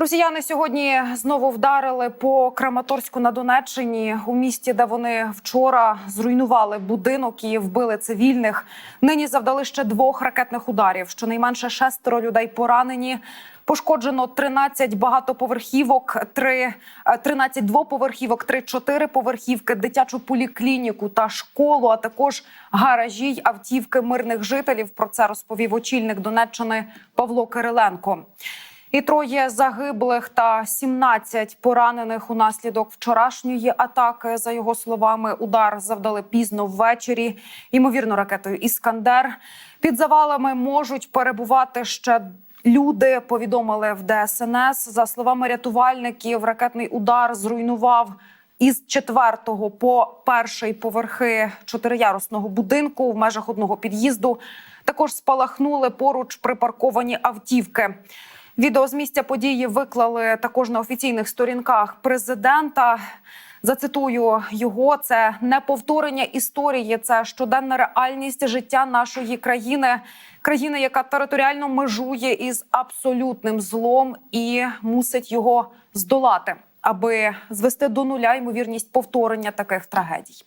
Росіяни сьогодні знову вдарили по Краматорську на Донеччині у місті, де вони вчора зруйнували будинок і вбили цивільних. Нині завдали ще двох ракетних ударів. Щонайменше шестеро людей поранені. Пошкоджено 13 багатоповерхівок, 3, 13 двоповерхівок, 3 чотириповерхівки, дитячу поліклініку та школу, а також гаражі й автівки мирних жителів. Про це розповів очільник Донеччини Павло Кириленко. І троє загиблих та 17 поранених унаслідок вчорашньої атаки. За його словами, удар завдали пізно ввечері. Ймовірно, ракетою Іскандер. Під завалами можуть перебувати ще. Люди повідомили в ДСНС за словами рятувальників. Ракетний удар зруйнував із четвертого по перший поверхи чотириярусного будинку в межах одного під'їзду. Також спалахнули поруч припарковані автівки. Відео з місця події виклали також на офіційних сторінках президента. Зацитую його: це не повторення історії, це щоденна реальність життя нашої країни, країни, яка територіально межує із абсолютним злом і мусить його здолати, аби звести до нуля ймовірність повторення таких трагедій.